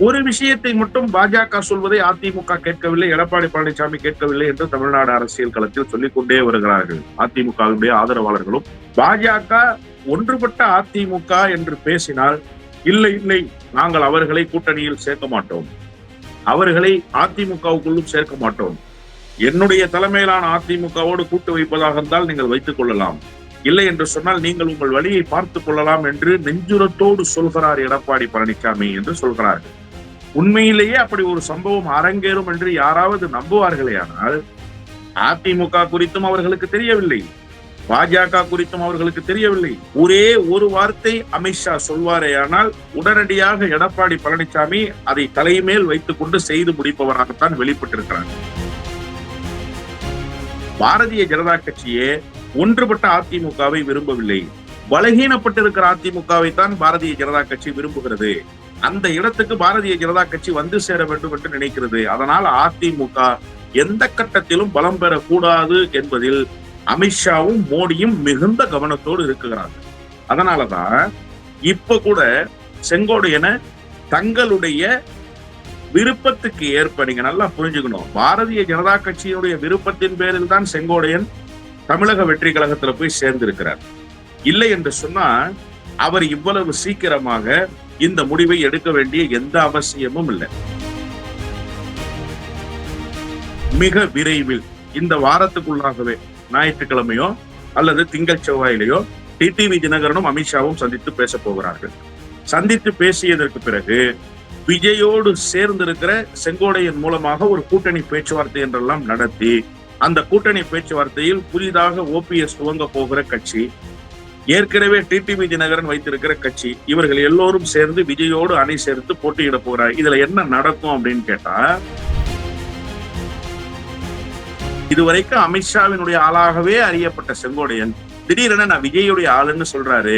ஒரு விஷயத்தை மட்டும் பாஜக சொல்வதை அதிமுக கேட்கவில்லை எடப்பாடி பழனிசாமி கேட்கவில்லை என்று தமிழ்நாடு அரசியல் களத்தில் சொல்லிக்கொண்டே வருகிறார்கள் அதிமுகவுடைய ஆதரவாளர்களும். பாஜக ஒன்றுபட்ட அதிமுக என்று பேசினால் இல்லை இல்லை நாங்கள் அவர்களை கூட்டணியில் சேர்க்க மாட்டோம். அவர்களை அதிமுகவுக்குள்ளும் சேர்க்க மாட்டோம். என்னுடைய தலைமையிலான அதிமுகவோடு கூட்டு வைப்பதாக இருந்தால் நீங்கள் வைத்துக் கொள்ளலாம். இல்லை என்று சொன்னால் நீங்கள் உங்கள் வழியை பார்த்துக் கொள்ளலாம் என்று நெஞ்சுரத்தோடு சொல்கிறார் எடப்பாடி பழனிசாமி என்று சொல்கிறார்கள். உண்மையிலேயே அப்படி ஒரு சம்பவம் அரங்கேறும் என்று யாராவது நம்புவார்களே ஆனால் அதிமுக குறித்தும் அவர்களுக்கு தெரியவில்லை. பாஜக குறித்தும் அவர்களுக்கு தெரியவில்லை. ஒரே ஒரு வார்த்தை அமித்ஷா சொல்வாரேயானால் உடனடியாக எடப்பாடி பழனிசாமி அதை தலைமேல் வைத்துக் கொண்டு செய்து முடிப்பவராகத்தான் வெளிப்பட்டிருக்கிறார். பாரதிய ஜனதா கட்சியே ஒன்றுபட்ட அதிமுகவை விரும்பவில்லை. பலகீனப்பட்டிருக்கிற அதிமுகவை தான் பாரதிய ஜனதா கட்சி விரும்புகிறது. அந்த இடத்துக்கு பாரதிய ஜனதா கட்சி வந்து சேர வேண்டும் என்று நினைக்கிறது. அதனால் அதிமுக எந்த கட்டத்திலும் பலம் பெறக்கூடாது என்பதில் அமித்ஷாவும் மோடியும் மிகுந்த கவனத்தோடு இருக்குகிறார்கள் அதனாலதான் இப்ப கூட செங்கோடையன தங்களுடைய விருப்பத்துக்கு ஏற்ப நீங்க நல்லா புரிஞ்சுக்கணும். பாரதிய ஜனதா கட்சியினுடைய விருப்பத்தின் பேரில் தான் செங்கோடையன் தமிழக வெற்றி கழகத்துல போய் சேர்ந்திருக்கிறார். இல்லை என்று சொன்னா அவர் இவ்வளவு சீக்கிரமாக இந்த முடிவை எடுக்க வேண்டிய எந்த அவசியமும் இல்லை. மிக விரைவில் இந்த வாரத்துக்குள்ளாகவே ஞாயிற்றுக்கிழமையோ அல்லது திங்கள் செவ்வாயிலேயோ டிடிவி தினகரனும் அமித்ஷாவும் சந்தித்து பேச போகிறார்கள். சந்தித்து பேசியதற்கு பிறகு விஜயோடு சேர்ந்திருக்கிற செங்கோடையின் மூலமாக ஒரு கூட்டணி பேச்சுவார்த்தை என்றெல்லாம் நடத்தி அந்த கூட்டணி பேச்சுவார்த்தையில் புதிதாக ஓபிஎஸ் துவங்க போகிற கட்சி ஏற்கனவே டிடிவி தினகரன் வைத்திருக்கிற கட்சி இவர்கள் எல்லோரும் சேர்ந்து விஜயோடு அணி சேர்த்து போட்டியிட போகிறார். இதுல என்ன நடக்கும் அப்படின்னு கேட்டா இதுவரைக்கும் அமித்ஷாவினுடைய ஆளாகவே அறியப்பட்ட செங்கோடையன் திடீரென நான் விஜயுடைய ஆளுன்னு சொல்றாரு.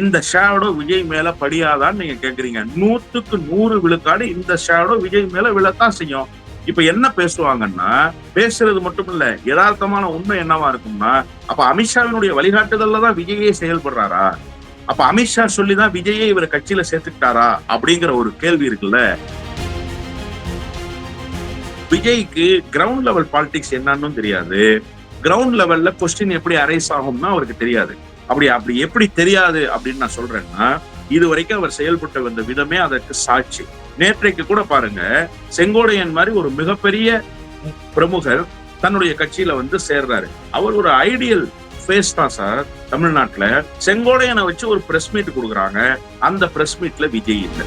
இந்த ஷேடோ விஜய் மேல படியாதான்னு நீங்க கேக்குறீங்க. நூத்துக்கு நூறு விழுக்காடு இந்த ஷேடோ விஜய் மேல விழத்தான் செய்யும். இப்ப என்ன பேசுவாங்கன்னா பேசுறது மட்டும் இல்ல யதார்த்தமான உண்மை என்னவா இருக்கும்னா அப்ப அமித்ஷாவினுடைய வழிகாட்டுதல்ல தான் விஜயே செயல்படுறாரா? அப்ப அமித்ஷா சொல்லிதான் விஜயை இவர் கட்சியில சேர்த்துக்கிட்டாரா? அப்படிங்கிற ஒரு கேள்வி இருக்குல்ல? விஜய்க்கு கிரவுண்ட் லெவல் பாலிடிக்ஸ் என்னன்னு தெரியாது. கிரவுண்ட் லெவல்ல கொஸ்டின் எப்படி அரைஸ் ஆகும்னா அவருக்கு தெரியாது. அப்படி அப்படி எப்படி தெரியாது அப்படின்னு நான் சொல்றேன்னா இது வரைக்கும் அவர் செயல்பட்டு வந்த விதமே அதற்கு சாட்சி. நேற்றைக்கு கூட பாருங்க செங்கோடையன் மாதிரி ஒரு மிகப்பெரிய பிரமுகர் தன்னுடைய கட்சியில வந்து சேர்றாரு. அவர் ஒரு ஐடியல் ஃபேஸ் தான் சார் தமிழ்நாட்டுல. செங்கோடையனை வச்சு ஒரு பிரஸ் மீட் கொடுக்குறாங்க. அந்த பிரஸ் மீட்ல விஜய் இல்லை.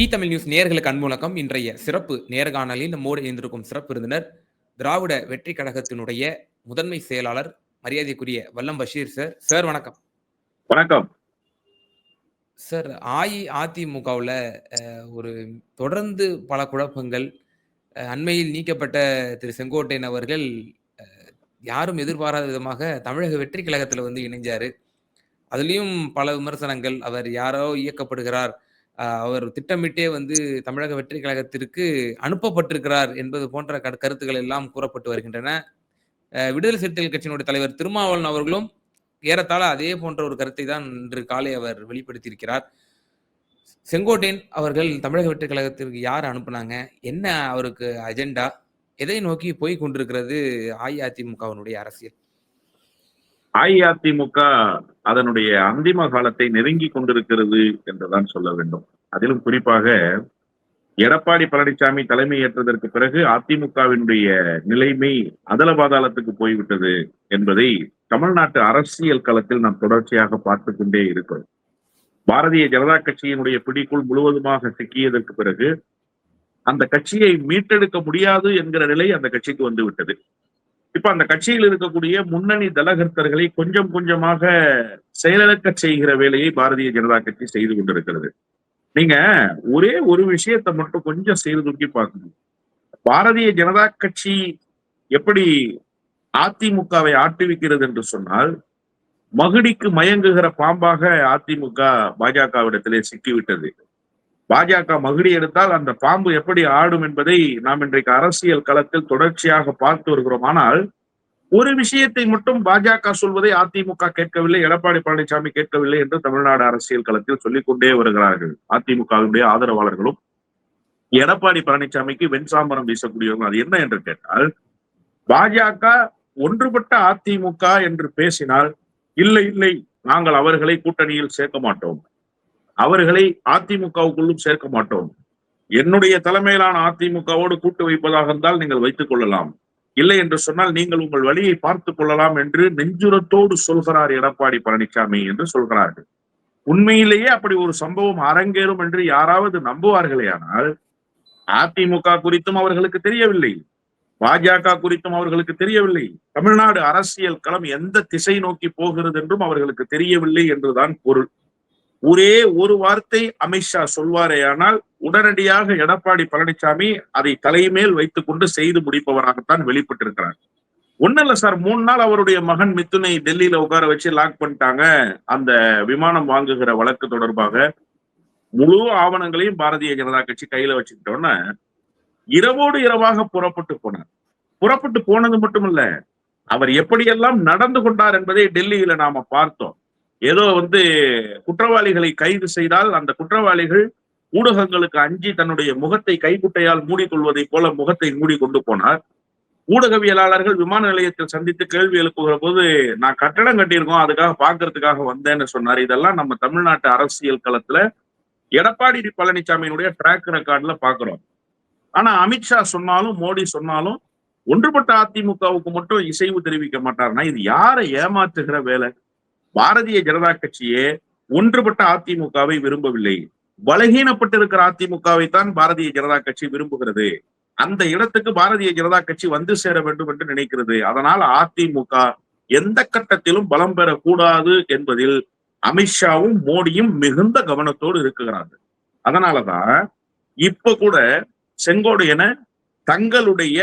இ தமிழ் நியூஸ் நேர்களுக்கு அன்பு வணக்கம். இன்றைய சிறப்பு நேர்காணலில் நம்மோடு இணைந்திருக்கும் சிறப்பு விருந்தினர் திராவிட வெற்றி கழகத்தினுடைய முதன்மை செயலாளர் மரியாதைக்குரிய வல்லம் பஷீர் சார். சார் வணக்கம். வணக்கம். சார் அஇஅதிமுகவில் ஒரு தொடர்ந்து பல குழப்பங்கள் அண்மையில் நீக்கப்பட்ட திரு செங்கோட்டையன் அவர்கள் யாரும் எதிர்பாராத விதமாக தமிழக வெற்றி கழகத்தில் வந்து இணைஞ்சாரு. அதுலேயும் பல விமர்சனங்கள் அவர் யாரோ இயக்கப்படுகிறார் அவர் திட்டமிட்டே வந்து தமிழக வெற்றி கழகத்திற்கு அனுப்பப்பட்டிருக்கிறார் என்பது போன்ற கரு- கருத்துக்கள் எல்லாம் கூறப்பட்டு வருகின்றன. விடுதலை சிறுத்தைகள் கட்சியினுடைய தலைவர் திருமாவளவன் அவர்களும் ஏறத்தாழ அதே போன்ற ஒரு கருத்தை தான் இன்று காலை அவர் வெளிப்படுத்தியிருக்கிறார். செங்கோட்டையன் அவர்கள் தமிழக வெற்றி கழகத்திற்கு யார் அனுப்புனாங்க? என்ன அவருக்கு அஜெண்டா எதை நோக்கி போய் கொண்டிருக்கிறது அஇஅதிமுகவினுடைய அரசியல்? அஇஅதிமுக அதனுடைய அந்திம காலத்தை நெருங்கி கொண்டிருக்கிறது என்றுதான் சொல்ல வேண்டும். அதிலும் குறிப்பாக எடப்பாடி பழனிசாமி தலைமை ஏற்றதற்கு பிறகு அதிமுகவினுடைய நிலைமை அதல பாதாளத்துக்கு போய்விட்டது என்பதை தமிழ்நாட்டு அரசியல் களத்தில் நாம் தொடர்ச்சியாக பார்த்து கொண்டே இருக்கிறோம். பாரதிய ஜனதா கட்சியினுடைய பிடிக்குள் முழுவதுமாக சிக்கியதற்கு பிறகு அந்த கட்சியை மீட்டெடுக்க முடியாது என்கிற நிலை அந்த கட்சிக்கு வந்து விட்டது. இப்ப அந்த கட்சியில் இருக்கக்கூடிய முன்னணி தலகர்த்தர்களை கொஞ்சம் கொஞ்சமாக செயலிழக்க செய்கிற வேலையை பாரதிய ஜனதா கட்சி செய்து கொண்டிருக்கிறது. நீங்க ஒரே ஒரு விஷயத்தை மட்டும் கொஞ்சம் செய்து தூக்கி பார்க்கணும். பாரதிய ஜனதா கட்சி எப்படி அதிமுகவை ஆட்டுவிக்கிறது என்று சொன்னால் மகுடிக்கு மயங்குகிற பாம்பாக அதிமுக பாஜகவிடத்திலே சிக்கிவிட்டது. பாஜக மகுடி எடுத்தால் அந்த பாம்பு எப்படி ஆடும் என்பதை நாம் இன்றைக்கு அரசியல் களத்தில் தொடர்ச்சியாக பார்த்து வருகிறோம். ஆனால் ஒரு விஷயத்தை மட்டும் பாஜக சொல்வதை அதிமுக கேட்கவில்லை எடப்பாடி பழனிசாமி கேட்கவில்லை என்று தமிழ்நாடு அரசியல் களத்தில் சொல்லிக் கொண்டே வருகிறார்கள் அதிமுகவினுடைய ஆதரவாளர்களும். எடப்பாடி பழனிசாமிக்கு வெண்சாம்பரம் வீசக்கூடியவங்க அது என்ன என்று கேட்டால் பாஜக ஒன்றுபட்ட அதிமுக என்று பேசினால் இல்லை இல்லை நாங்கள் அவர்களை கூட்டணியில் சேர்க்க மாட்டோம். அவர்களை அதிமுகவுக்குள்ளும் சேர்க்க மாட்டோம். என்னுடைய தலைமையிலான அதிமுகவோடு கூட்டு வைப்பதாக இருந்தால் நீங்கள் வைத்துக் கொள்ளலாம். இல்லை என்று சொன்னால் நீங்கள் உங்கள் வழியை பார்த்துக் கொள்ளலாம் என்று நெஞ்சுரத்தோடு சொல்கிறார் எடப்பாடி பழனிசாமி என்று சொல்கிறார்கள். உண்மையிலேயே அப்படி ஒரு சம்பவம் அரங்கேறும் என்று யாராவது நம்புவார்களேயானால் அதிமுக குறித்தும் அவர்களுக்கு தெரியவில்லை. பாஜக குறித்தும் அவர்களுக்கு தெரியவில்லை. தமிழ்நாடு அரசியல் களம் எந்த திசை நோக்கி போகிறது என்றும் அவர்களுக்கு தெரியவில்லை என்றுதான் பொருள். ஒரே ஒரு வார்த்தை அமித்ஷா சொல்வாரே ஆனால் உடனடியாக எடப்பாடி பழனிசாமி அதை தலைமேல் வைத்துக் கொண்டு செய்து முடிப்பவராகத்தான் வெளிப்பட்டிருக்கிறார். ஒன்னும் இல்ல சார் மூணு நாள் அவருடைய மகன் மித்துனை டெல்லியில உட்கார வச்சு லாக் பண்ணிட்டாங்க. அந்த விமானம் வாங்குகிற வழக்கு தொடர்பாக முழு ஆவணங்களையும் பாரதிய ஜனதா கட்சி கையில வச்சுக்கிட்டோன்னு இரவோடு இரவாக புறப்பட்டு போனார். புறப்பட்டு போனது மட்டுமல்ல அவர் எப்படியெல்லாம் நடந்து கொண்டார் என்பதை டெல்லியில நாம பார்த்தோம். ஏதோ வந்து குற்றவாளிகளை கைது செய்தால் அந்த குற்றவாளிகள் ஊடகங்களுக்கு அஞ்சி தன்னுடைய முகத்தை கைக்குட்டையால் மூடிக்கொள்வதை போல முகத்தை மூடி கொண்டு போனார். ஊடகவியலாளர்கள் விமான நிலையத்தில் சந்தித்து கேள்வி எழுப்புகிற போது நான் கட்டடம் கட்டியிருக்கோம் அதுக்காக பாக்குறதுக்காக வந்தேன்னு சொன்னார். இதெல்லாம் நம்ம தமிழ்நாட்டு அரசியல் களத்துல எடப்பாடி பழனிசாமியினுடைய ட்ராக் ரெக்கார்ட்ல பாக்குறோம். ஆனா அமித்ஷா சொன்னாலும் மோடி சொன்னாலும் ஒன்றுபட்ட அதிமுகவுக்கு மட்டும் இசைவு தெரிவிக்க மாட்டார்னா இது யாரை ஏமாற்றுகிற வேலை? பாரதிய ஜனதா கட்சியே ஒன்றுபட்ட அதிமுகவை விரும்பவில்லை. பலகீனப்பட்டிருக்கிற அதிமுகவை தான் பாரதிய ஜனதா கட்சி விரும்புகிறது. அந்த இடத்துக்கு பாரதிய ஜனதா கட்சி வந்து சேர வேண்டும் என்று நினைக்கிறது. அதனால் அதிமுக எந்த கட்டத்திலும் பலம் பெறக்கூடாது என்பதில் அமித்ஷாவும் மோடியும் மிகுந்த கவனத்தோடு இருக்குகிறார்கள். அதனாலதான் இப்ப கூட செங்கோடையன தங்களுடைய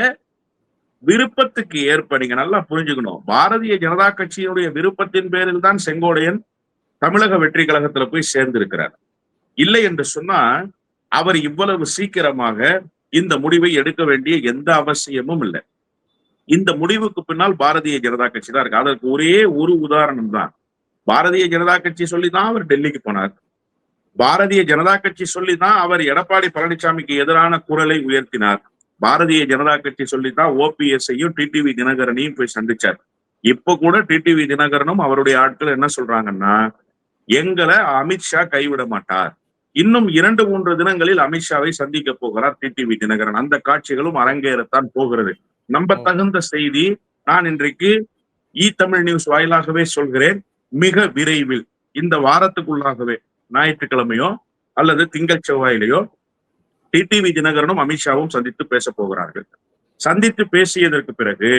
விருப்பத்துக்கு ஏற்ப நீங்க நல்லா புரிஞ்சுக்கணும். பாரதிய ஜனதா கட்சியினுடைய விருப்பத்தின் பேரில் தான் செங்கோடையன் தமிழக வெற்றி கழகத்துல போய் சேர்ந்திருக்கிறார். இல்லை என்று சொன்னா அவர் இவ்வளவு சீக்கிரமாக இந்த முடிவை எடுக்க வேண்டிய எந்த அவசியமும் இல்லை. இந்த முடிவுக்கு பின்னால் பாரதிய ஜனதா கட்சி தான் இருக்கு. அதற்கு ஒரே ஒரு உதாரணம் தான். பாரதிய ஜனதா கட்சி சொல்லிதான் அவர் டெல்லிக்கு போனார். பாரதிய ஜனதா கட்சி சொல்லிதான் அவர் எடப்பாடி பழனிசாமிக்கு எதிரான குரலை உயர்த்தினார். பாரதிய ஜனதா கட்சி சொல்லித்தான் ஓபிஎஸ்ஐயும் டிடிவி தினகரனையும் போய் சந்திச்சார். இப்ப கூட டிடிவி தினகரனும் அவருடைய ஆட்கள் என்ன சொல்றாங்கன்னா எங்களை அமித்ஷா கைவிட மாட்டார். இன்னும் இரண்டு மூன்று தினங்களில் அமித்ஷாவை சந்திக்க போகிறார் டிடிவி தினகரன். அந்த காட்சிகளும் அரங்கேறத்தான் போகிறது. நம்ப தகுந்த செய்தி நான் இன்றைக்கு இ தமிழ் நியூஸ் வாயிலாகவே சொல்கிறேன். மிக விரைவில் இந்த வாரத்துக்குள்ளாகவே ஞாயிற்றுக்கிழமையோ அல்லது திங்கள் செவ்வாயிலையோ டிடிவி தினகரனும் அமித்ஷாவும் சந்தித்து பேச போகிறார்கள். சந்தித்து பேசியதற்கு பிறகு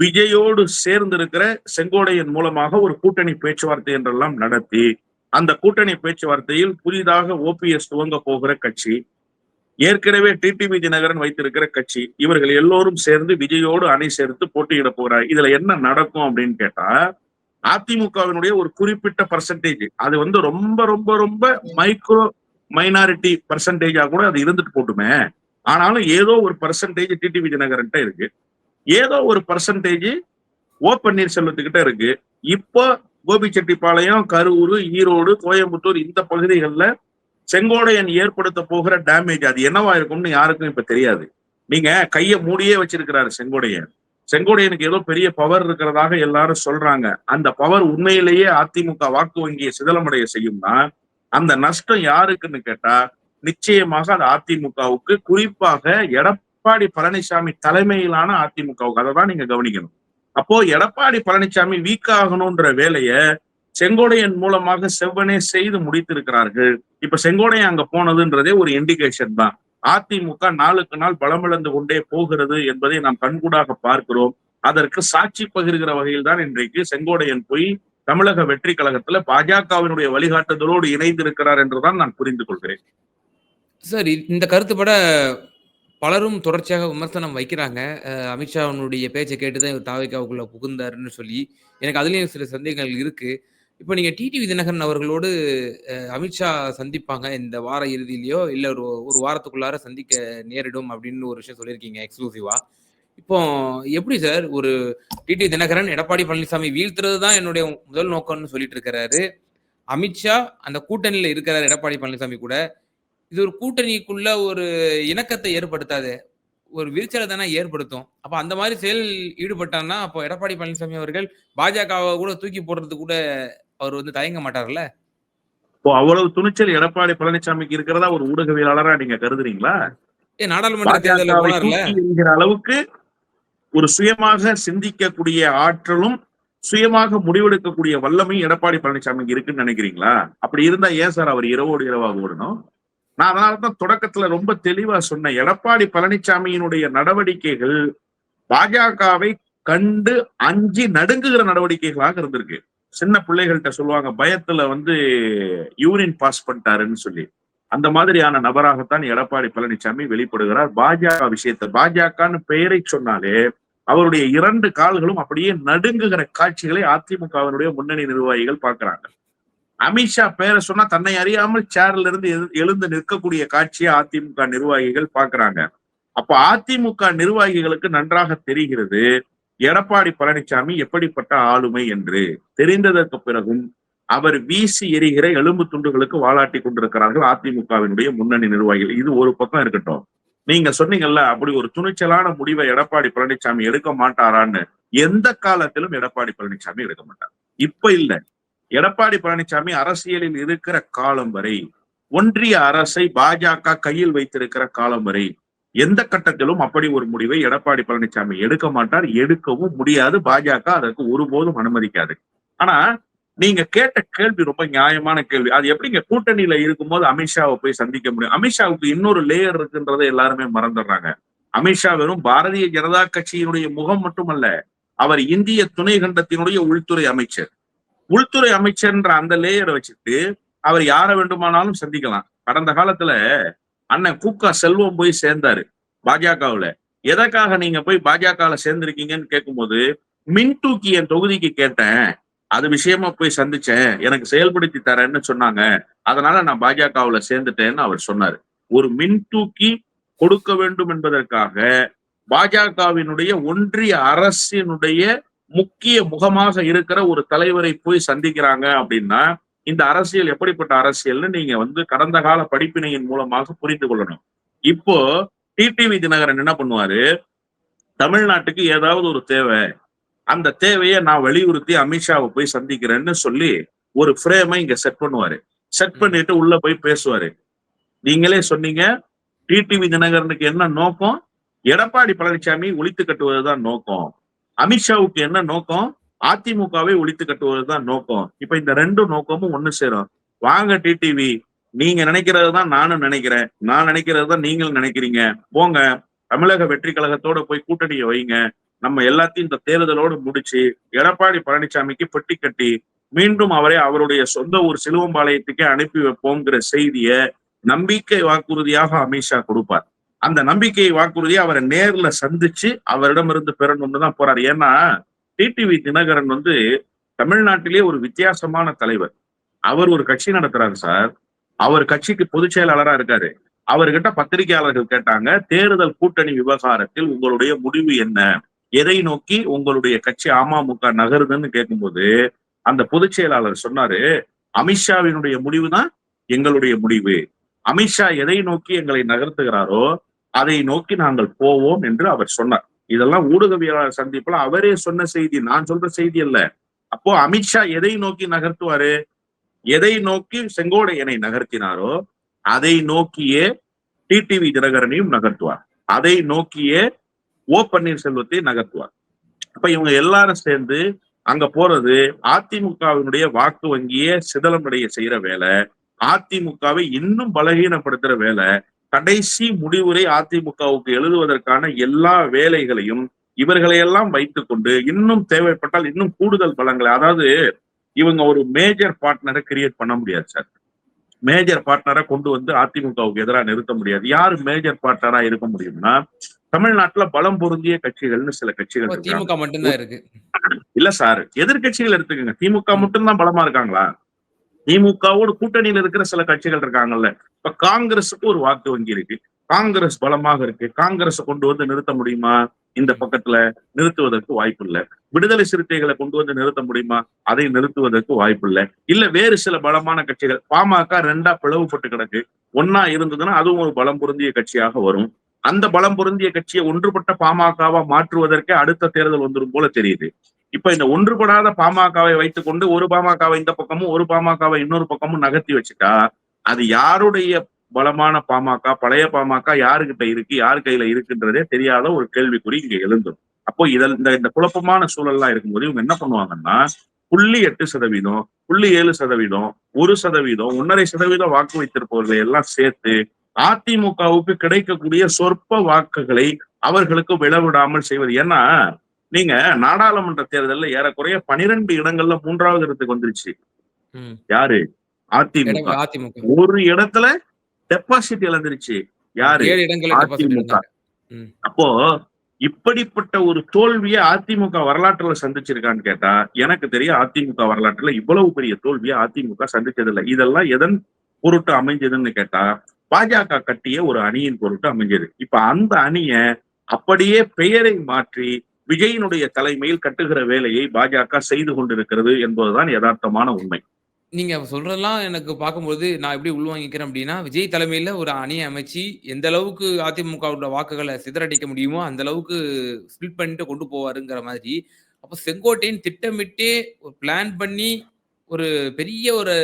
விஜயோடு சேர்ந்திருக்கிற செங்கோடையின் மூலமாக ஒரு கூட்டணி பேச்சுவார்த்தை என்றெல்லாம் நடத்தி அந்த கூட்டணி பேச்சுவார்த்தையில் புதிதாக ஓபிஎஸ் துவங்க போகிற கட்சி ஏற்கனவே டிடிவி தினகரன் வைத்திருக்கிற கட்சி இவர்கள் எல்லோரும் சேர்ந்து விஜயோடு அணை சேர்த்து போட்டியிட போறார் இதுல என்ன நடக்கும் அப்படின்னு கேட்டா அதிமுகவினுடைய ஒரு குறிப்பிட்ட பர்சன்டேஜ் அது வந்து ரொம்ப ரொம்ப ரொம்ப மைக்ரோ மைனாரிட்டி பர்சன்டேஜா கூட அது இருந்துட்டு போட்டுமே. ஆனாலும் ஏதோ ஒரு பர்சன்டேஜ் டிடி விஜயநகர்கிட்ட இருக்கு. ஏதோ ஒரு பர்சன்டேஜ் ஓ பன்னீர்செல்வத்துக்கிட்ட இருக்கு. இப்போ கோபிச்செட்டிப்பாளையம் கரூர் ஈரோடு கோயம்புத்தூர் இந்த பகுதிகளில் செங்கோடையன் ஏற்படுத்த போகிற டேமேஜ் அது என்னவா இருக்கும்னு யாருக்கும் இப்ப தெரியாது. நீங்க கையை மூடியே வச்சிருக்கிறாரு செங்கோடையன். செங்கோடையனுக்கு ஏதோ பெரிய பவர் இருக்கிறதாக எல்லாரும் சொல்றாங்க. அந்த பவர் உண்மையிலேயே அதிமுக வாக்கு வங்கியை சிதலமடைய செய்யும்னா அந்த நஷ்டம் யாருக்குன்னு கேட்டா நிச்சயமாக அது அதிமுகவுக்கு குறிப்பாக எடப்பாடி பழனிசாமி தலைமையிலான அதிமுகவுக்கு. அதை தான் நீங்க கவனிக்கணும். அப்போ எடப்பாடி பழனிசாமி வீக் ஆகணும்ன்ற வேலைய செங்கோடையன் மூலமாக செவ்வனே செய்து முடித்திருக்கிறார்கள். இப்ப செங்கோடையன் அங்க போனதுன்றதே ஒரு இண்டிகேஷன் தான். அதிமுக நாளுக்கு நாள் பலமிழந்து கொண்டே போகிறது என்பதை நாம் கண்கூடாக பார்க்கிறோம். அதற்கு சாட்சி பகிர்கிற வகையில் தான் இன்றைக்கு செங்கோடையன் போய் தமிழக வெற்றி கழகத்துல பாஜகவினுடைய வழிகாட்டுதலோடு இணைந்திருக்கிறார் என்றுதான் நான் புரிந்து கொள்கிறேன். சார் இந்த கருத்துப்பட பலரும் தொடர்ச்சியாக விமர்சனம் வைக்கிறாங்க. அமித்ஷாவினுடைய பேச்சை கேட்டுதான் இவர் தாவிக்காவுக்குள்ள புகுந்தாருன்னு சொல்லி எனக்கு அதுலயும் சில சந்தேகங்கள் இருக்கு. இப்போ நீங்க டிடிவி தினகரன் அவர்களோடு அமித்ஷா சந்திப்பாங்க இந்த வார இறுதியிலயோ இல்ல ஒரு ஒரு வாரத்துக்குள்ளார சந்திக்க நேரிடும் அப்படின்னு ஒரு விஷயம் சொல்லியிருக்கீங்க எக்ஸ்க்ளூசிவா இப்போ எப்படி சார் ஒரு டிடி தினகரன் எடப்பாடி பழனிசாமி வீழ்த்துறது தான் என்னுடைய முதல் நோக்கம்னு சொல்லிட்டு இருக்கிறாரு. அமித்ஷா அந்த கூட்டணியில இருக்கிறார் எடப்பாடி பழனிசாமி கூட. இது ஒரு கூட்டணிக்குள்ள ஒரு இணக்கத்தை ஏற்படுத்தாது. ஒரு விரிச்சலை தானே ஏற்படுத்தும். அப்ப அந்த மாதிரி செயல் ஈடுபட்டான்னா அப்போ எடப்பாடி பழனிசாமி அவர்கள் பாஜகவை கூட தூக்கி போடுறது கூட அவர் வந்து தயங்க மாட்டார்ல? இப்போ அவ்வளவு துணிச்சல் எடப்பாடி பழனிசாமிக்கு இருக்கிறதா ஒரு ஊடகவியலாளரா நீங்க கருதுறீங்களா? ஏ நாடாளுமன்ற எறிகிற அளவுக்கு ஒரு சுயமாக சிந்திக்கக்கூடிய ஆற்றலும் சுயமாக முடிவெடுக்கக்கூடிய வல்லமையும் எடப்பாடி பழனிசாமிக்கு இருக்குன்னு நினைக்கிறீங்களா? அப்படி இருந்தா ஏன் சார் அவர் இரவோடு இரவாக ஓடணும்? நான் அதனாலதான் தொடக்கத்துல ரொம்ப தெளிவா சொன்னேன். எடப்பாடி பழனிசாமியினுடைய நடவடிக்கைகள் பாஜகவை கண்டு அஞ்சு நடுங்குகிற நடவடிக்கைகளாக இருந்திருக்கு. சின்ன பிள்ளைகள்கிட்ட சொல்லுவாங்க பயத்துல வந்து யூரின் பாஸ் பண்ணிட்டாருன்னு சொல்லி. அந்த மாதிரியான நபராகத்தான் எடப்பாடி பழனிசாமி வெளிப்படுகிறார். பாஜக விஷயத்தை பாஜகன்னு பெயரை சொன்னாலே அவருடைய இரண்டு கால்களும் அப்படியே நடுங்குகிற காட்சிகளை அதிமுகவினுடைய முன்னணி நிர்வாகிகள் பார்க்கிறாங்க. அமித்ஷா பேரை சொன்னா தன்னை அறியாமல் சேர்ல இருந்து எழு- எழுந்து நிற்கக்கூடிய காட்சியை அதிமுக நிர்வாகிகள் பார்க்கிறாங்க. அப்ப அதிமுக நிர்வாகிகளுக்கு நன்றாக தெரிகிறது எடப்பாடி பழனிசாமி எப்படிப்பட்ட ஆளுமை என்று. தெரிந்ததற்கு பிறகும் அவர் வீசி எரிகிற எலும்பு துண்டுகளுக்கு வாலாட்டி கொண்டிருக்கிறார்கள் அதிமுகவினுடைய முன்னணி நிர்வாகிகள். இது ஒரு பக்கம் இருக்கட்டும். நீங்க சொன்னீங்கல்ல அப்படி ஒரு துணிச்சலான முடிவை எடப்பாடி பழனிசாமி எடுக்க மாட்டாரான்னு எந்த காலத்திலும் எடப்பாடி பழனிசாமி எடுக்க மாட்டார். இப்ப இல்ல. எடப்பாடி பழனிசாமி அரசியலில் இருக்கிற காலம் வரை ஒன்றிய அரசை பாஜக கையில் வைத்திருக்கிற காலம் வரை எந்த கட்டத்திலும் அப்படி ஒரு முடிவை எடப்பாடி பழனிசாமி எடுக்க மாட்டார் எடுக்கவும் முடியாது. பாஜக அதற்கு ஒருபோதும் அனுமதிக்காது. ஆனா நீங்க கேட்ட கேள்வி ரொம்ப நியாயமான கேள்வி. அது எப்படிங்க கூட்டணியில இருக்கும்போது அமித்ஷாவை போய் சந்திக்க முடியும்? அமித்ஷாவுக்கு இன்னொரு லேயர் இருக்குன்றதை எல்லாருமே மறந்துடுறாங்க. அமித்ஷா வெறும் பாரதிய ஜனதா கட்சியினுடைய முகம் மட்டுமல்ல அவர் இந்திய துணை கண்டத்தினுடைய உள்துறை அமைச்சர். உள்துறை அமைச்சர்ன்ற அந்த லேயரை வச்சுட்டு அவர் யாரை வேண்டுமானாலும் சந்திக்கலாம். கடந்த காலத்துல அண்ணன் கூக்கா செல்வம் போய் சேர்ந்தாரு பாஜகவுல. எதற்காக நீங்க போய் பாஜகவுல சேர்ந்திருக்கீங்கன்னு கேட்கும்போது மின் தூக்கி என் தொகுதிக்கு கேட்டேன். அது விஷயமா போய் சந்திச்சேன். எனக்கு செயல்படுத்தி தரேன்னு சொன்னாங்க. அதனால நான் பாஜகவுல சேர்ந்துட்டேன்னு அவர் சொன்னாரு. ஒரு மின் தூக்கி கொடுக்க வேண்டும் என்பதற்காக பாஜகவினுடைய ஒன்றிய அரசினுடைய முக்கிய முகமாக இருக்கிற ஒரு தலைவரை போய் சந்திக்கிறாங்க அப்படின்னா இந்த அரசியல் எப்படிப்பட்ட அரசியல்னு நீங்க வந்து கடந்த கால படிப்பினையின் மூலமாக புரிந்து கொள்ளணும். இப்போ டிடிவி தினகரன் என்ன பண்ணுவாரு? தமிழ்நாட்டுக்கு ஏதாவது ஒரு தேவை. அந்த தேவையை நான் வலியுறுத்தி அமித்ஷாவை போய் சந்திக்கிறேன்னு சொல்லி ஒரு ஃப்ரேமை இங்க செட் பண்ணுவாரு. செட் பண்ணிட்டு உள்ள போய் பேசுவாரு. நீங்களே சொன்னீங்க டிடிவி தினகரனுக்கு என்ன நோக்கம்? எடப்பாடி பழனிசாமி ஒழித்து கட்டுவதுதான் நோக்கம். அமித்ஷாவுக்கு என்ன நோக்கம்? அதிமுகவை ஒழித்து கட்டுவதுதான் நோக்கம். இப்ப இந்த ரெண்டு நோக்கமும் ஒண்ணு சேரும். வாங்க டிடிவி நீங்க நினைக்கிறது தான் நானும் நினைக்கிறேன். நான் நினைக்கிறது தான் நீங்களும் நினைக்கிறீங்க. போங்க தமிழக வெற்றி கழகத்தோட போய் கூட்டணியை வைங்க. நம்ம எல்லாத்தையும் இந்த தேர்தலோடு முடிச்சு எடப்பாடி பழனிசாமிக்கு பெட்டி கட்டி மீண்டும் அவரை அவருடைய சொந்த ஊர் சிலுவம்பாளையத்துக்கே அனுப்பி வைப்போங்கிற செய்திய நம்பிக்கை வாக்குறுதியாக அமித்ஷா கொடுப்பார். அந்த நம்பிக்கை வாக்குறுதியை அவரை நேர்ல சந்திச்சு அவரிடமிருந்து பெறணும்னு தான் போறாரு. ஏன்னா டிடிவி தினகரன் வந்து தமிழ்நாட்டிலேயே ஒரு வித்தியாசமான தலைவர். அவர் ஒரு கட்சி நடத்துறாரு சார். அவர் கட்சிக்கு பொதுச் செயலாளரா இருக்காரு. அவர்கிட்ட பத்திரிகையாளர்கள் கேட்டாங்க தேர்தல் கூட்டணி விவகாரத்தில் உங்களுடைய முடிவு என்ன? எதை நோக்கி உங்களுடைய கட்சி அமமுக நகருதுன்னு கேட்கும்போது அந்த பொதுச் செயலாளர் சொன்னாரு அமித்ஷாவினுடைய முடிவு தான் எங்களுடைய முடிவு. அமித்ஷா எதை நோக்கி எங்களை நகர்த்துகிறாரோ அதை நோக்கி நாங்கள் போவோம் என்று அவர் சொன்னார். இதெல்லாம் ஊடகவியலாளர் சந்திப்புல அவரே சொன்ன செய்தி நான் சொல்ற செய்தி அல்ல. அப்போ அமித்ஷா எதை நோக்கி நகர்த்துவாரு? எதை நோக்கி செங்கோடையனை நகர்த்தினாரோ அதை நோக்கியே டிடிவி தினகரனையும் நகர்த்துவார். அதை நோக்கியே ஓ பன்னீர்செல்வத்தை நகர்த்துவார். அப்ப இவங்க எல்லாரும் சேர்ந்து அங்க போறது அதிமுகவினுடைய வாக்கு வங்கியை சிதலமடைய செய்யற வேலை அதிமுகவை இன்னும் பலகீனப்படுத்துற வேலை கடைசி முடிவுரை அதிமுகவுக்கு எழுதுவதற்கான எல்லா வேலைகளையும் இவர்களையெல்லாம் வைத்துக் கொண்டு இன்னும் தேவைப்பட்டால் இன்னும் கூடுதல் பலங்களை அதாவது இவங்க ஒரு மேஜர் பார்ட்னரை கிரியேட் பண்ண முடியாது சார். மேஜர் பார்ட்னரை கொண்டு வந்து அதிமுகவுக்கு எதிராக நிறுத்த முடியாது. யாரு மேஜர் பார்ட்னரா இருக்க முடியும்னா தமிழ்நாட்டுல பலம் பொருந்திய கட்சிகள்னு சில கட்சிகள் திமுக மட்டும்தான் இருக்கு. இல்ல சார் எதிர்கட்சிகள் எடுத்துக்கங்க. திமுக மட்டும்தான் பலமா இருக்காங்களா? திமுகவோடு கூட்டணியில இருக்கிற சில கட்சிகள் இருக்காங்கல்ல. இப்ப காங்கிரஸுக்கு ஒரு வாக்கு வங்கி இருக்கு. காங்கிரஸ் பலமாக இருக்கு. காங்கிரஸ் கொண்டு வந்து நிறுத்த முடியுமா? இந்த பக்கத்துல நிறுத்துவதற்கு வாய்ப்பு இல்ல விடுதலை சிறுத்தைகளை கொண்டு வந்து நிறுத்த முடியுமா? அதை நிறுத்துவதற்கு வாய்ப்பு இல்ல இல்ல வேறு சில பலமான கட்சிகள் பாமக ரெண்டா பிளவுபட்டு கிடக்கு. ஒன்னா இருந்ததுன்னா அதுவும் ஒரு பலம் பொருந்திய கட்சியாக வரும். அந்த பலம் பொருந்திய கட்சியை ஒன்றுபட்ட பாமகவா மாற்றுவதற்கே அடுத்த தேர்தல் வந்துடும் போல தெரியுது. இப்ப இந்த ஒன்றுபடாத பாமகவை வைத்துக் கொண்டு ஒரு பாமகவை இந்த பக்கமும் ஒரு பாமகவை இன்னொரு பக்கமும் நகர்த்தி வச்சுட்டா அது யாருடைய பலமான பாமக பழைய பாமக யாருகிட்ட இருக்கு யார் கையில இருக்குன்றதே தெரியாத ஒரு கேள்விக்குறி இங்க எழுந்துடும் அப்போ இதில் இந்த இந்த குழப்பமான சூழல்லாம் இருக்கும்போது இவங்க என்ன பண்ணுவாங்கன்னா புள்ளி எட்டு சதவீதம் புள்ளி ஏழு சதவீதம் ஒரு சதவீதம் ஒன்னரை சதவீதம் வாக்கு வைத்திருப்பவர்களை எல்லாம் சேர்த்து அதிமுகவுக்கு கிடைக்கக்கூடிய சொற்ப வாக்குகளை அவர்களுக்கு விழவிடாமல் செய்வது. ஏன்னா நீங்க நாடாளுமன்ற தேர்தல்ல ஏறக்குறைய பனிரெண்டு இடங்கள்ல மூன்றாவது இடத்துக்கு வந்துருச்சு. யாரு? அதிமுக. ஒரு இடத்துல டெபாசிட் இழந்துருச்சு. யாரு? அதிமுக. அப்போ இப்படிப்பட்ட ஒரு தோல்வியை அதிமுக வரலாற்றுல சந்திச்சிருக்கான்னு கேட்டா எனக்கு தெரியும் அதிமுக வரலாற்றுல இவ்வளவு பெரிய தோல்வியை அதிமுக சந்திச்சதில்லை. இதெல்லாம் எதன் பொருட்டு அமைஞ்சதுன்னு கேட்டா பாஜக கட்டிய ஒரு அணியின் பொருட்டு அமைஞ்சது. இப்ப அந்த அணிய அப்படியே பெயரை மாற்றி விஜயினுடைய தலைமையில் கட்டுகிற வேலையை பாஜக செய்து கொண்டிருக்கிறது என்பதுதான் யதார்த்தமான உண்மை. நீங்க சொல்றதெல்லாம் எனக்கு பார்க்கும்போது நான் எப்படி உள்வாங்கிக்கிறேன் அப்படின்னா விஜய் தலைமையில ஒரு அணியை அமைச்சு எந்த அளவுக்கு அதிமுகவோட வாக்குகளை சிதறடிக்க முடியுமோ அந்த அளவுக்கு ஸ்பிளிட் பண்ணிட்டு கொண்டு போவாருங்கிற மாதிரி அப்போ செங்கோட்டையின் திட்டமிட்டே ஒரு பிளான் பண்ணி ஒரு பெரிய ஒரு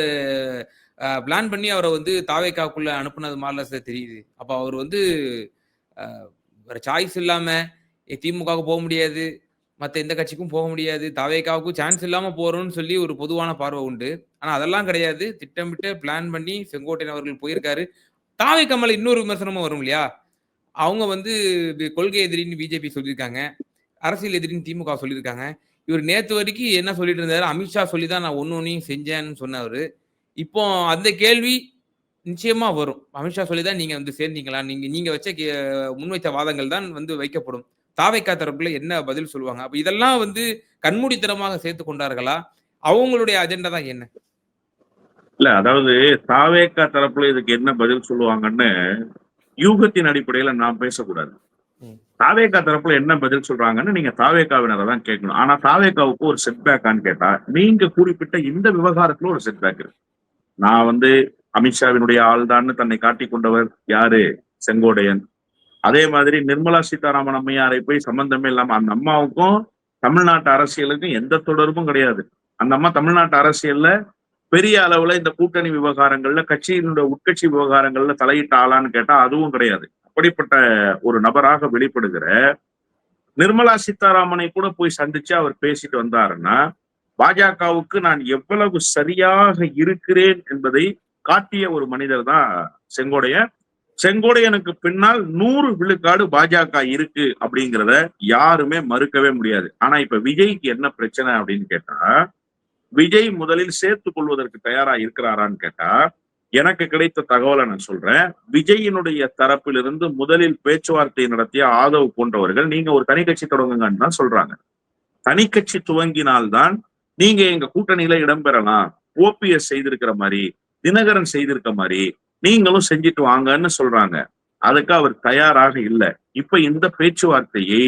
பிளான் பண்ணி அவரை வந்து தாவேக்காக்குள்ள அனுப்புனது மாதிரிலாம் சார் தெரியுது. அப்போ அவர் வந்து வேறு வேற சாய்ஸ் இல்லாமல் திமுகவுக்கு போக முடியாது. மற்ற எந்த கட்சிக்கும் போக முடியாது. தாவேக்காவுக்கும் சான்ஸ் இல்லாமல் போகிறோன்னு சொல்லி ஒரு பொதுவான பார்வை உண்டு. ஆனால் அதெல்லாம் கிடையாது. திட்டமிட்டு பிளான் பண்ணி செங்கோட்டையன் அவர்கள் போயிருக்காரு. தாவே கமல் இன்னொரு விமர்சனமும் வரும் இல்லையா? அவங்க வந்து கொள்கை எதிரின்னு பிஜேபி சொல்லியிருக்காங்க. அரசியல் எதிரின்னு திமுக சொல்லியிருக்காங்க. இவர் நேற்று வரைக்கும் என்ன சொல்லிட்டு இருந்தாரு? அமித்ஷா சொல்லி தான் நான் ஒன்று ஒன்றையும் செஞ்சேன்னு சொன்னவர். இப்போ அந்த கேள்வி நிச்சயமா வரும். அமித்ஷா சொல்லி தான் நீங்க வந்து சேர்ந்தீங்களா? நீங்க நீங்க வச்ச கே- முன்வைத்த வாதங்கள் தான் வந்து வைக்கப்படும். தாவைக்கா தரப்புல என்ன பதில் சொல்லுவாங்க? அப்ப இதெல்லாம் வந்து கண்மூடித்தனமாக சேர்த்து கொண்டார்களா? அவங்களுடைய அஜெண்டா தான் என்ன? இல்ல அதாவது தாவேக்கா தரப்புல இதுக்கு என்ன பதில் சொல்லுவாங்கன்னு யூகத்தின் அடிப்படையில நான் பேசக்கூடாது. தாவேக்கா தரப்புல என்ன பதில் சொல்றாங்கன்னு நீங்க தாவேக்காவினரை தான் கேட்கணும். ஆனா தாவேக்காவுக்கு ஒரு செட்பேக்கான்னு கேட்டா நீங்க குறிப்பிட்ட இந்த விவகாரத்துல ஒரு செட்பேக் இருக்கு. நான் வந்து அமித்ஷாவினுடைய ஆள்தான்னு தன்னை காட்டிக் கொண்டவர் யாரு? செங்கோடையன் அதே மாதிரி நிர்மலா சீதாராமன் அம்மையாரை போய் சம்பந்தமே இல்லாம அந்த அம்மாவுக்கும் தமிழ்நாட்டு அரசியலுக்கும் எந்த தொடர்பும் கிடையாது. அந்த அம்மா தமிழ்நாட்டு அரசியல்ல பெரிய அளவுல இந்த கூட்டணி விவகாரங்கள்ல கட்சியினுடைய உட்கட்சி விவகாரங்கள்ல தலையிட்ட ஆளான்னு கேட்டா அதுவும் கிடையாது. அப்படிப்பட்ட ஒரு நபராக வெளிப்படுகிற நிர்மலா சீதாராமனை கூட போய் சந்திச்சு அவர் பேசிட்டு வந்தாருன்னா பாஜகவுக்கு நான் எவ்வளவு சரியாக இருக்கிறேன் என்பதை காட்டிய ஒரு மனிதர் தான் செங்கோடையன். செங்கோடையனுக்கு பின்னால் நூறு விழுக்காடு பாஜக இருக்கு அப்படிங்கிறத யாருமே மறுக்கவே முடியாது. ஆனா இப்ப விஜய்க்கு என்ன பிரச்சனை அப்படின்னு கேட்டா விஜய் முதலில் சேர்த்து கொள்வதற்கு தயாரா இருக்கிறாரான்னு கேட்டா எனக்கு கிடைத்த தகவலை நான் சொல்றேன். விஜயினுடைய தரப்பிலிருந்து முதலில் பேச்சுவார்த்தை நடத்திய ஆதவ் போன்றவர்கள் நீங்க ஒரு தனி கட்சி தொடங்குங்கன்னு தான் சொல்றாங்க. தனி கட்சி துவங்கினால்தான் நீங்க எங்க கூட்டணியில இடம்பெறலாம். ஓபிஎஸ் செய்திருக்கிற மாதிரி தினகரன் செய்திருக்க மாதிரி நீங்களும் செஞ்சுட்டு வாங்கன்னு சொல்றாங்க. அதுக்கு அவர் தயாராக இல்லை. இப்ப இந்த பேச்சுவார்த்தையை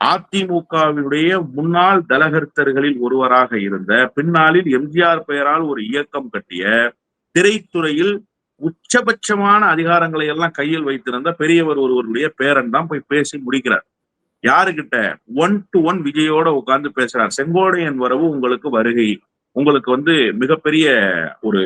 அதிமுகவினுடைய முன்னாள் தலகர்த்தர்களில் ஒருவராக இருந்த பின்னாளில் எம்ஜிஆர் பெயரால் ஒரு இயக்கம் கட்டிய திரைத்துறையில் உச்சபட்சமான அதிகாரங்களை எல்லாம் கையில் வைத்திருந்த பெரியவர் ஒருவருடைய பேரன் தான் போய் பேசி முடிக்கிறார். யாருகிட்ட? ஒன் டு ஒன் விஜயோட உட்கார்ந்து பேசுறார். செங்கோடையன் வரவு உங்களுக்கு வருகை. உங்களுக்கு வந்து மிகப்பெரிய ஒரு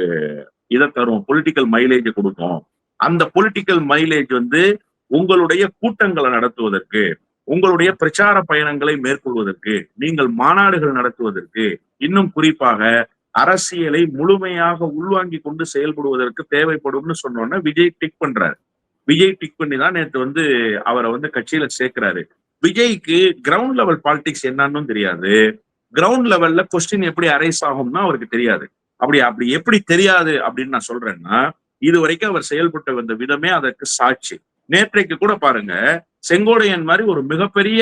இதை தரும். பொலிட்டிக்கல் மைலேஜ் கொடுக்கும். அந்த பொலிட்டிக்கல் மைலேஜ் வந்து உங்களுடைய கூட்டங்களை நடத்துவதற்கு உங்களுடைய பிரச்சார பயணங்களை மேற்கொள்வதற்கு நீங்கள் மாநாடுகள் நடத்துவதற்கு இன்னும் குறிப்பாக அரசியலை முழுமையாக உள்வாங்கி கொண்டு செயல்படுவதற்கு தேவைப்படும்னு சொன்னோன்னே விஜய் டிக் பண்றாரு. விஜய் டிக் பண்ணி தான் நேற்று வந்து அவரை வந்து கட்சியில சேர்க்கிறாரு. விஜய்க்கு கிரவுண்ட் லெவல் பாலிடிக்ஸ் என்னன்னு தெரியாது. கிரவுண்ட் லெவல்ல கொஸ்டின் எப்படி அரைஸ் ஆகும்னா அவருக்கு தெரியாது. அப்படி அப்படி எப்படி தெரியாது அப்படின்னு நான் சொல்றேன்னா இது வரைக்கும் அவர் செயல்பட்டு வந்த விதமே அதற்கு சாட்சி. நேற்றைக்கு கூட பாருங்க செங்கோடையன் மாதிரி ஒரு மிகப்பெரிய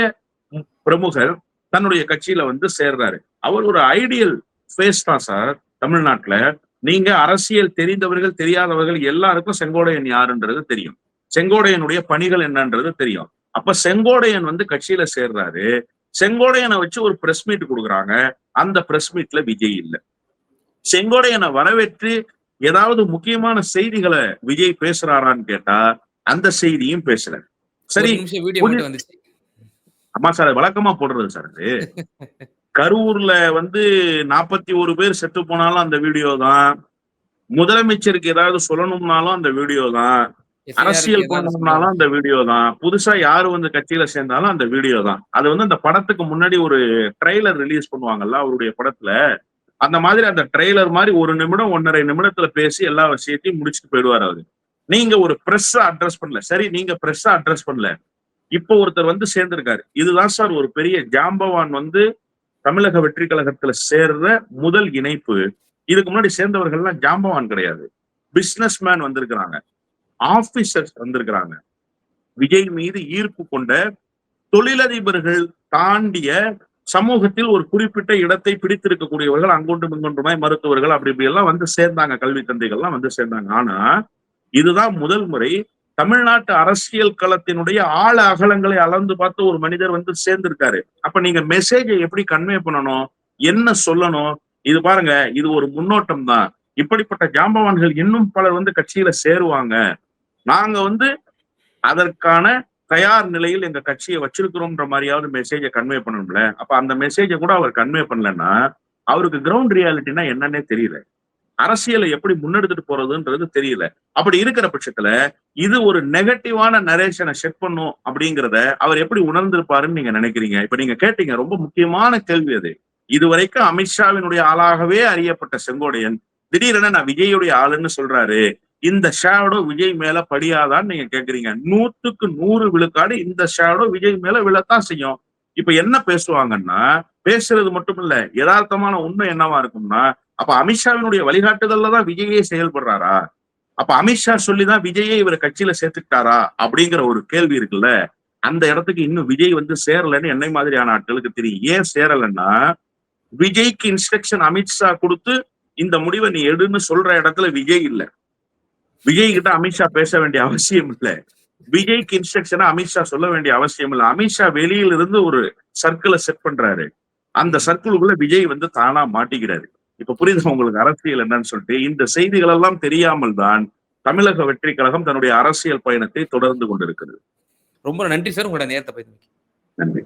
பிரமுகர் தன்னுடைய கட்சியில வந்து சேர்றாரு. அவர் ஒரு ஐடியல் ஃபேஸ் தான் சார் தமிழ்நாட்டுல. நீங்க அரசியல் தெரிந்தவர்கள் தெரியாதவர்கள் எல்லாருக்கும் செங்கோடையன் யாருன்றது தெரியும். செங்கோடையனுடைய பணிகள் என்னன்றது தெரியும். அப்ப செங்கோடையன் வந்து கட்சியில சேர்றாரு. செங்கோடையனை வச்சு ஒரு பிரஸ் மீட் கொடுக்குறாங்க. அந்த பிரஸ் மீட்ல விஜய் இல்ல. செங்கோடையனை வரவேற்று ஏதாவது முக்கியமான செய்திகளை விஜய் பேசுறாரான்னு கேட்டா அந்த செய்தியும் பேசல. சரி அம்மா சார் வழக்கமா போடுறது சார் அது. கரூர்ல வந்து நாற்பத்தி ஒரு பேர் செத்து போனாலும் அந்த வீடியோ தான். முதலமைச்சருக்கு ஏதாவது சொல்லணும்னாலும் அந்த வீடியோ தான். அரசியல் பண்ணணும்னாலும் அந்த வீடியோ தான். புதுசா யாரு வந்து கட்சியில சேர்ந்தாலும் அந்த வீடியோ தான். அது வந்து அந்த படத்துக்கு முன்னாடி ஒரு ட்ரெய்லர் ரிலீஸ் பண்ணுவாங்கல்ல அவருடைய படத்துல. அந்த மாதிரி அந்த ட்ரெய்லர் மாதிரி ஒரு நிமிடம் ஒன்னரை நிமிடத்துல பேசி எல்லா விஷயத்தையும் முடிச்சுட்டு போயிடுவார் அவரு. நீங்க ஒரு பிரஸ் அட்ரஸ் பண்ணல. சரி நீங்க பிரஸ் அட்ரஸ் பண்ணல. இப்போ ஒருத்தர் வந்து சேர்ந்திருக்காரு. இதுதான் சார் ஒரு பெரிய ஜாம்பவான் வந்து தமிழக வெற்றி கழகத்துல சேர்ற முதல் இணைப்பு. இதுக்கு முன்னாடி சேர்ந்தவர்கள்லாம் ஜாம்பவான் கிடையாது. பிசினஸ் மேன் வந்திருக்கிறாங்க. ஆபீசர்ஸ் வந்திருக்கிறாங்க. விஜய் மீது ஈர்ப்பு கொண்ட தொழிலதிபர்கள் தாண்டிய சமூகத்தில் ஒரு குறிப்பிட்ட இடத்தை பிடித்திருக்கக்கூடியவர்கள் அங்கொன்றும் இங்கொன்றுமாய் மருத்துவர்கள் அப்படி இப்படி எல்லாம் வந்து சேர்ந்தாங்க. கல்வி தந்தைகள்லாம் வந்து சேர்ந்தாங்க. ஆனா இதுதான் முதல் முறை தமிழ்நாட்டு அரசியல் களத்தினுடைய ஆழ அகலங்களை அளந்து பார்த்து ஒரு மனிதர் வந்து சேர்ந்திருக்காரு. அப்ப நீங்க மெசேஜை எப்படி கன்வே பண்ணணும்? என்ன சொல்லணும்? இது பாருங்க இது ஒரு முன்னோட்டம் தான். இப்படிப்பட்ட ஜாம்பவான்கள் இன்னும் பலர் வந்து கட்சியில சேருவாங்க. நாங்க வந்து அதற்கான தயார் நிலையில் எங்க கட்சியை வச்சிருக்கிறோம்ன்ற மாதிரியாவது மெசேஜை கன்வே பண்ணணும்ல. அப்ப அந்த மெசேஜை கூட அவர் கன்வே பண்ணலன்னா அவருக்கு கிரவுண்ட் ரியாலிட்டினா என்னன்னே தெரியல. அரசியலை எப்படி முன்னெடுத்துட்டு போறதுன்றது தெரியல. அப்படி இருக்கிற பட்சத்துல இது ஒரு நெகட்டிவான நரேஷனை செட் பண்ணும் அப்படிங்கிறத அவர் எப்படி உணர்ந்திருப்பாருன்னு நீங்க நினைக்கிறீங்க? இப்ப நீங்க கேட்டீங்க ரொம்ப முக்கியமான கேள்வி அது. இதுவரைக்கும் அமித்ஷாவினுடைய ஆளாகவே அறியப்பட்ட செங்கோடையன் திடீரென நான் விஜயுடைய ஆளுன்னு சொல்றாரு. இந்த ஷேடோ விஜய் மேல படியாதான்னு நீங்க கேக்குறீங்க. நூத்துக்கு நூறு விழுக்காடு இந்த ஷேடோ விஜய் மேல விழத்தான் செய்யும். இப்ப என்ன பேசுவாங்கன்னா பேசுறது மட்டும் இல்ல யதார்த்தமான உண்மை என்னவா இருக்கும்னா அப்ப அமித்ஷாவினுடைய வழிகாட்டுதல்ல தான் விஜயே செயல்படுறாரா? அப்ப அமித்ஷா சொல்லிதான் விஜயை இவர் கட்சியில சேர்த்துக்கிட்டாரா? அப்படிங்கிற ஒரு கேள்வி இருக்குல்ல. அந்த இடத்துக்கு இன்னும் விஜய் வந்து சேரலன்னு என்னை மாதிரியான ஆட்களுக்கு தெரியும். ஏன் சேரலன்னா விஜய்க்கு இன்ஸ்ட்ரக்ஷன் அமித்ஷா கொடுத்து இந்த முடிவை நீ எடுன்னு சொல்ற இடத்துல விஜய் இல்ல. விஜய் கிட்ட அமித்ஷா பேச வேண்டிய அவசியம் இல்ல. விஜய்க்கு இன்ஸ்ட்ரக்ஷனா அமித்ஷா சொல்ல வேண்டிய அவசியம் இல்ல. அமித்ஷா வெளியில இருந்து ஒரு சர்க்கிளை செட் பண்றாரு. அந்த சர்க்கிளுக்குள்ள விஜய் வந்து தானா மாட்டிக்கிறாரு. இப்ப புரியுது உங்களுக்கு அரசியல் என்னன்னு சொல்லிட்டு? இந்த செய்திகள் எல்லாம் தெரியாமல் தான் தமிழக வெற்றி கழகம் தன்னுடைய அரசியல் பயணத்தை தொடர்ந்து கொண்டிருக்கிறது. ரொம்ப நன்றி சார். உங்களோட நேரத்தை போய் நன்றி.